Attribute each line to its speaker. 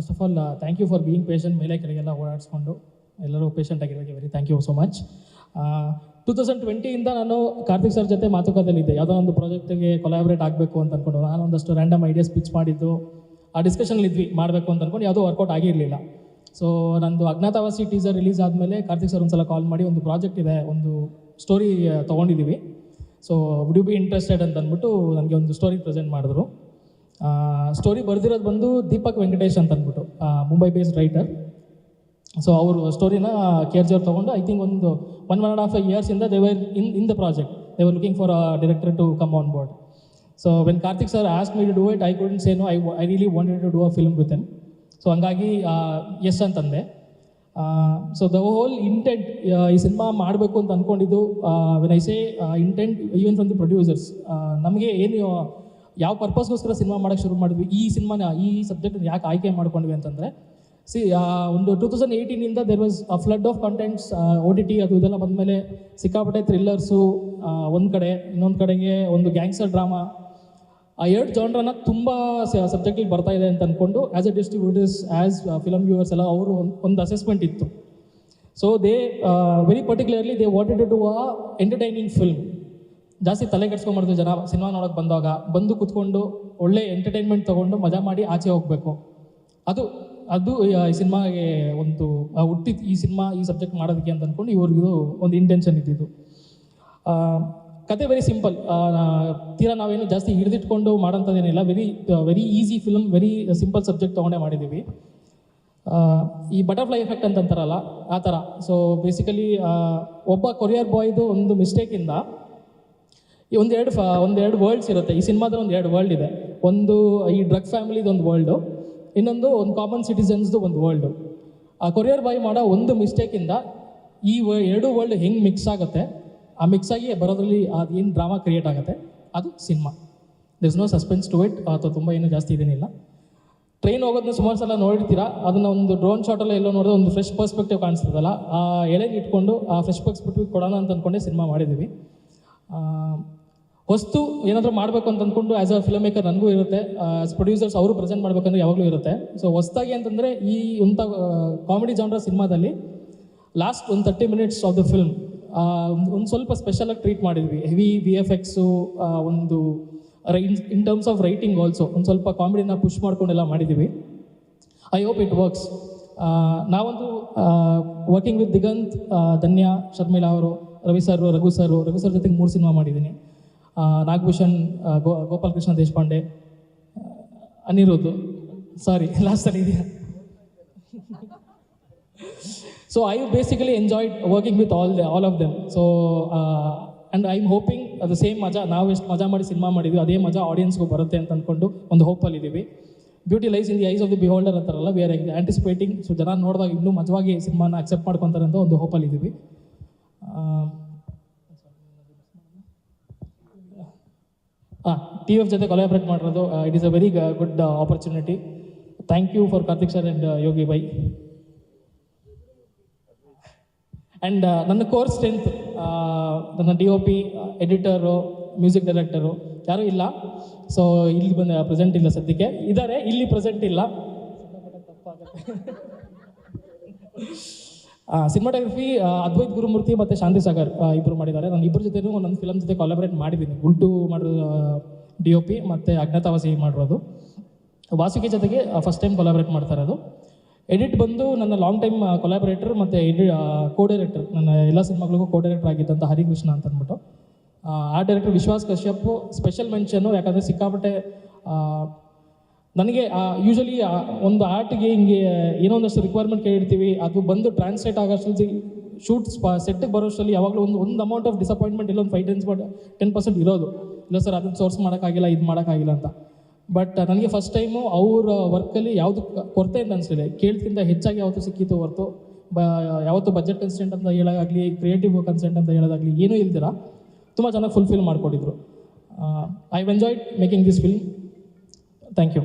Speaker 1: First of all thank you for being patient ಮೇಲೆ ಕೆಳಗೆಲ್ಲ ಓಡಾಡಿಸ್ಕೊಂಡು ಎಲ್ಲರೂ patient ಆಗಿರೋಕ್ಕೆ very thank you so much two thousand ಟ್ವೆಂಟಿಯಿಂದ ನಾನು Karthik sir ಜೊತೆ ಮಾತುಕತೆಯಲ್ಲಿದ್ದೆ. ಯಾವುದೋ ಒಂದು ಪ್ರಾಜೆಕ್ಟಿಗೆ ಕೊಲಾಬ್ರೇಟ್ ಆಗಬೇಕು ಅಂತ ಅಂದ್ಕೊಂಡು ನಾನು ಒಂದಷ್ಟು ರ್ಯಾಂಡಮ್ ಐಡಿಯಾಸ್ ಪಿಚ್ ಮಾಡಿದ್ದು, ಆ ಡಿಸ್ಕಷನ್ ಇದ್ವಿ, ಮಾಡಬೇಕು ಅಂತ ಅಂದ್ಕೊಂಡು ಯಾವುದೂ ವರ್ಕೌಟ್ ಆಗಿರಲಿಲ್ಲ ಸೊ ನಂದು ಅಜ್ಞಾತವಾಸಿ ಟೀಸರ್ ರಿಲೀಸ್ ಆದಮೇಲೆ ಕಾರ್ತಿಕ್ ಸರ್ ಒಂದ್ಸಲ ಕಾಲ್ ಮಾಡಿ ಒಂದು ಪ್ರಾಜೆಕ್ಟ್ ಇದೆ, ಒಂದು ಸ್ಟೋರಿ ತೊಗೊಂಡಿದ್ದೀವಿ so would you be interested ಅಂತ ಅಂದ್ಬಿಟ್ಟು ನನಗೆ ಒಂದು ಸ್ಟೋರಿ ಪ್ರೆಸೆಂಟ್ ಮಾಡಿದ್ರು. ಸ್ಟೋರಿ ಬರೆದಿರೋದು ಬಂದು ದೀಪಕ್ ವೆಂಕಟೇಶ್ ಅಂತ ಅಂದ್ಬಿಟ್ಟು ಮುಂಬೈ ಬೇಸ್ಡ್ ರೈಟರ್ ಸೊ ಅವರು ಸ್ಟೋರಿನ ಕೇರ್ ಆರ್ ಜಿ ತೊಗೊಂಡು ಐ ಥಿಂಕ್ ಒಂದು ಒನ್ ಒನ್ ಆ್ಯಂಡ್ ಹಾಫ್ ಇಂದ they were in in the project they were looking for a director to come on board so when Karthik sir ask me to do it I could say no I I really wanted to do a film with M so ಹಂಗಾಗಿ yes ಅಂತಂದೆ. So the whole intent ಈ cinema ಮಾಡಬೇಕು ಅಂತ ಅಂದ್ಕೊಂಡಿದ್ದು when I say intent even from the producers ನಮಗೆ ಏನು ಯಾವ ಪರ್ಪಸ್ಗೋಸ್ಕರ cinema ಮಾಡೋಕ್ಕೆ ಶುರು ಮಾಡಿದ್ವಿ? ಈ ಸಿನಿಮಾನ ಈ ಸಬ್ಜೆಕ್ಟ್ ಯಾಕೆ ಆಯ್ಕೆ ಮಾಡ್ಕೊಂಡ್ವಿ ಅಂತಂದರೆ ಸಿ ಒಂದು two thousand ಏಯ್ಟೀನಿಂದ there was a flood of contents O T T ಅದು ಇದೆಲ್ಲ ಬಂದಮೇಲೆ ಸಿಕ್ಕಾಪಟ್ಟೆ ಥ್ರಿಲ್ಲರ್ಸು ಒಂದು ಕಡೆ, ಇನ್ನೊಂದು ಕಡೆಗೆ ಒಂದು ಗ್ಯಾಂಗ್ಸ್ಟರ್ ಡ್ರಾಮಾ ಆ ಎರಡು ಜಾನ್ರನ್ನ ತುಂಬ ಸಬ್ಜೆಕ್ಟಿಗೆ ಬರ್ತಾ ಇದೆ ಅಂತ ಅಂದ್ಕೊಂಡು as a distributors as film viewers ಎಲ್ಲ ಅವರು ಒಂದು ಅಸೆಸ್ಮೆಂಟ್ ಇತ್ತು. So they very particularly they wanted to a entertaining film ಜಾಸ್ತಿ ತಲೆ ಕೆಡ್ಸ್ಕೊಂಬಾರ್ದು ಜನ ಸಿನಿಮಾ ನೋಡೋಕೆ ಬಂದಾಗ. ಬಂದು ಕೂತ್ಕೊಂಡು ಒಳ್ಳೆ ಎಂಟರ್ಟೈನ್ಮೆಂಟ್ ತೊಗೊಂಡು ಮಜಾ ಮಾಡಿ ಆಚೆ ಹೋಗಬೇಕು. ಅದು ಅದು ಈ ಸಿನಿಮಾಗೆ ಒಂದು ಹುಟ್ಟಿದ್ದು ಈ ಸಿನಿಮಾ ಈ ಸಬ್ಜೆಕ್ಟ್ ಮಾಡೋದಕ್ಕೆ ಅಂತ ಅಂದ್ಕೊಂಡು ಇವ್ರಿಗಿದು ಒಂದು ಇಂಟೆನ್ಷನ್ ಇದ್ದಿದ್ದು. ಕತೆ ವೆರಿ ಸಿಂಪಲ್ ತೀರಾ ನಾವೇನು ಜಾಸ್ತಿ ಹಿಡಿದಿಟ್ಕೊಂಡು ಮಾಡೋಂಥದ್ದೇನಿಲ್ಲ. Very very easy film very simple subject ತೊಗೊಂಡೇ ಮಾಡಿದ್ದೀವಿ. ಈ ಬಟರ್ಫ್ಲೈ ಎಫೆಕ್ಟ್ ಅಂತಂತಾರಲ್ಲ ಆ ಥರ. ಸೊ ಬೇಸಿಕಲಿ ಒಬ್ಬ ಕೊರಿಯರ್ ಬಾಯ್ದು ಒಂದು ಮಿಸ್ಟೇಕಿಂದ ಈ ಒಂದೆರಡು ಫ, ಒಂದೆರಡು ವರ್ಲ್ಡ್ಸ್ ಇರುತ್ತೆ. ಈ ಸಿನಿಮಾದಲ್ಲಿ ಒಂದು ಎರಡು ವರ್ಲ್ಡ್ ಇದೆ. ಒಂದು, ಈ ಡ್ರಗ್ ಫ್ಯಾಮಿಲಿದು ಒಂದು ವರ್ಲ್ಡು ಇನ್ನೊಂದು ಒಂದು ಕಾಮನ್ ಸಿಟಿಸನ್ಸ್ದು ಒಂದು ವರ್ಲ್ಡು ಆ ಕೊರಿಯರ್ ಬಾಯ್ ಮಾಡೋ ಒಂದು ಮಿಸ್ಟೇಕಿಂದ ಈ ವ- ಎರಡು ವರ್ಲ್ಡ್ ಹೆಂಗೆ ಮಿಕ್ಸ್ ಆಗುತ್ತೆ? ಆ ಮಿಕ್ಸ್ ಆಗಿ ಬರೋದ್ರಲ್ಲಿ ಅದು ಏನು ಡ್ರಾಮಾ ಕ್ರಿಯೇಟ್ ಆಗುತ್ತೆ? ಅದು cinema this no suspense to it ಅಥವಾ ತುಂಬ ಏನೂ ಜಾಸ್ತಿ ಇದೇನಿಲ್ಲ ಟ್ರೈನ್ ಹೋಗೋದನ್ನ ಸುಮಾರು ಸಲ ನೋಡಿರ್ತೀರಾ? ಅದನ್ನ ಒಂದು ಡ್ರೋನ್ ಶಾಟಲ್ಲ ಎಲ್ಲೋ ನೋಡಿದ್ರೆ ಒಂದು ಫ್ರೆಶ್ ಪರ್ಸ್ಪೆಕ್ಟಿವ್ ಕಾಣಿಸ್ತದಲ್ಲ? ಆ ಎಳೆಗೆ ಇಟ್ಕೊಂಡು, ಆ ಫ್ರೆಶ್ ಪರ್ಸ್ಪೆಕ್ಟಿವ್ ಕೊಡೋಣ ಅಂತ ಅಂದ್ಕೊಂಡೆ ಸಿನಿಮಾ ಮಾಡಿದ್ದೀವಿ ಹೊಸ್ತು ಏನಾದರೂ ಮಾಡಬೇಕು ಅಂತ ಅಂದ್ಕೊಂಡು ಆ್ಯಸ್ ಅ ಫಿಲಮ್ ಮೇಕರ್ ನನಗೂ ಇರುತ್ತೆ. ಪ್ರೊಡ್ಯೂಸರ್ಸ್ ಅವರು ಪ್ರೆಸೆಂಟ್ ಮಾಡಬೇಕಂದ್ರೆ ಯಾವಾಗಲೂ ಇರುತ್ತೆ. ಸೊ ಹೊಸ್ದಾಗಿ ಅಂತಂದರೆ ಈ ಇಂಥ ಕಾಮಿಡಿ ಜಾನ್ರ ಸಿನಿಮಾದಲ್ಲಿ ಲಾಸ್ಟ್ ಒಂದು thirty minutes of the film ಒಂದು ಸ್ವಲ್ಪ ಸ್ಪೆಷಲಾಗಿ ಟ್ರೀಟ್ ಮಾಡಿದ್ವಿ. ಹೆವಿ ವಿ ಎಫ್ ಎಕ್ಸು ಒಂದು in terms of writing also ಒಂದು ಸ್ವಲ್ಪ ಕಾಮಿಡಿನ ಪುಷ್ ಮಾಡ್ಕೊಂಡೆಲ್ಲ ಮಾಡಿದ್ದೀವಿ ಐ ಹೋಪ್ ಇಟ್ ವರ್ಕ್ಸ್ ನಾವೊಂದು ವರ್ಕಿಂಗ್ ವಿತ್ ದಿಗಂತ್ ಧನ್ಯಾ, ಶರ್ಮಿಳಾ ಅವರು, Ravi sir Raghu sir Raghu sir ಜೊತೆಗೆ ಮೂರು ಸಿನಿಮಾ ಮಾಡಿದ್ದೀನಿ ನಾಗಭೂಷಣ್ ಗೋ ಗೋಪಾಲ್ ಕೃಷ್ಣ ದೇಶಪಾಂಡೆ ಅನಿರುದ್ಧ. ಸಾರಿ ಲಾಸ್ಟಲ್ಲಿ ಇದೆಯಾ? So I basically enjoyed working with all the all of them so and I am hoping ಅದು ಸೇಮ್ ಮಜಾ, ನಾವು ಎಷ್ಟು ಮಜಾ ಮಾಡಿ ಸಿನಿಮಾ ಮಾಡಿದ್ವಿ, ಅದೇ ಮಜಾ ಆಡಿಯನ್ಸ್ಗೂ ಬರುತ್ತೆ ಅಂತ ಅಂದ್ಕೊಂಡು ಒಂದು ಹೋಪಲ್ಲಿ ಇದ್ದೀವಿ beauty lies in the eyes of the beholder ಅಂತಾರಲ್ಲ ವಿ ಆರ್ ಆಂಟಿಸಿಪೇಟಿಂಗ್ ಸೊ ಜನ ನೋಡಿದಾಗ ಇನ್ನೂ ಮಜವಾಗಿ ಸಿನಿಮಾನ ಅಕ್ಸೆಪ್ಟ್ ಮಾಡ್ಕೊತಾರೆ ಅಂತ ಒಂದು ಹೋಪಲ್ಲಿ ಹಾಂ ಟಿ ಎಫ್ ಜೊತೆ ಕೊಲಾಬ್ರೇಟ್ ಮಾಡಿರೋದು it is a very good opportunity thank you for Karthik sir and Yogi by and ನನ್ನ ಕೋರ್ಸ್ ಸ್ಟ್ರೆಂತ್ ನನ್ನ D O P editor music director ಯಾರೂ ಇಲ್ಲ. ಸೊ ಇಲ್ಲಿ ಬಂದ ಪ್ರೆಸೆಂಟ್ ಇಲ್ಲ ಸದ್ಯಕ್ಕೆ. ಇದ್ದಾರೆ ಇಲ್ಲಿ ಪ್ರೆಸೆಂಟ್ ಇಲ್ಲ. ಸಿನಿಮಾಟೋಗ್ರಫಿ ಅದ್ವೈತ್ ಗುರುಮೂರ್ತಿ ಮತ್ತು ಶಾಂತಿ ಸಾಗರ್ ಇಬ್ಬರು ಮಾಡಿದ್ದಾರೆ. ನಾನು ಇಬ್ಬರ ಜೊತೆನೂ ನನ್ನ ಫಿಲಮ್ ಜೊತೆ ಕೊಲಾಬ್ರೇಟ್ ಮಾಡಿದ್ದೀನಿ. ಗುಲ್ಟು ಮಾಡೋ ಡಿ ಒ ಪಿ ಮತ್ತು ಅಜ್ಞಾತವಾಸಿ ಮಾಡಿರೋದು. ವಾಸುಕಿ ಜೊತೆಗೆ ಫಸ್ಟ್ ಟೈಮ್ ಕೊಲಾಬ್ರೇಟ್ ಮಾಡ್ತಾ ಇರೋದು. ಎಡಿಟ್ ಬಂದು ನನ್ನ ಲಾಂಗ್ ಟೈಮ್ ಕೊಲಾಬ್ರೇಟರ್ ಮತ್ತು ಎಡಿ ಕೋ ಡೈರೆಕ್ಟರ್ ನನ್ನ ಎಲ್ಲ ಸಿನಿಮಾಗಳಿಗೂ ಕೋ ಡೈರೆಕ್ಟರ್ ಆಗಿದ್ದಂಥ ಹರಿಕೃಷ್ಣ ಅಂತ ಅಂದ್ಬಿಟ್ಟು ಆ director Vishwas Kashyap special mention ಯಾಕಂದರೆ ಸಿಕ್ಕಾಪಟ್ಟೆ ನನಗೆ ಯೂಶಲಿ ಒಂದು ಆರ್ಟ್ಗೆ ಹಿಂಗೆ ಏನೋ ಒಂದಷ್ಟು ರಿಕ್ವೈರ್ಮೆಂಟ್ ಕೇಳಿರ್ತೀವಿ, ಅದು ಬಂದು ಟ್ರಾನ್ಸ್ಲೇಟ್ ಆಗೋಷ್ಟರಲ್ಲಿ ಶೂಟ್ ಸೆಟ್ಗೆ ಸೆಟ್ಟಿಗೆ ಬರೋಷ್ಟರಲ್ಲಿ ಯಾವಾಗಲೂ ಒಂದು ಒಂದು ಅಮೌಂಟ್ ಆಫ್ ಡಿಸಪಾಯಿಂಟ್ಮೆಂಟ್ ಇಲ್ಲ, ಒಂದು ಫೈವ್ ಟೆನ್ಸ್ ಟೆನ್ ಪರ್ಸೆಂಟ್ ಇರೋದು. ಇಲ್ಲ ಸರ್ ಅದನ್ನು ಸೋರ್ಸ್ ಮಾಡೋಕ್ಕಾಗಿಲ್ಲ, ಇದು ಮಾಡೋಕ್ಕಾಗಿಲ್ಲ ಅಂತ. ಬಟ್ ನನಗೆ ಫಸ್ಟ್ ಟೈಮು ಅವ್ರ ವರ್ಕಲ್ಲಿ ಯಾವುದು ಕೊರತೆ ಅಂತ ಅನಿಸಿದೆ ಕೇಳ್ತಿಂತ ಹೆಚ್ಚಾಗಿ ಯಾವತ್ತು ಸಿಕ್ಕಿತ್ತು ಹೊರತು. ಬ, ಯಾವತ್ತು ಬಜೆಟ್ ಕನ್ಸೆಂಟ್ ಅಂತ ಹೇಳೋದಾಗಲಿ ಕ್ರಿಯೇಟಿವ್ ಕನ್ಸೆಂಟ್ ಅಂತ ಹೇಳೋದಾಗಲಿ, ಏನೂ ಇಲ್ದಿರ, ತುಂಬ ಚೆನ್ನಾಗಿ fulfil ಮಾಡಿಕೊಟ್ಟಿದ್ರು. I enjoyed making this film thank you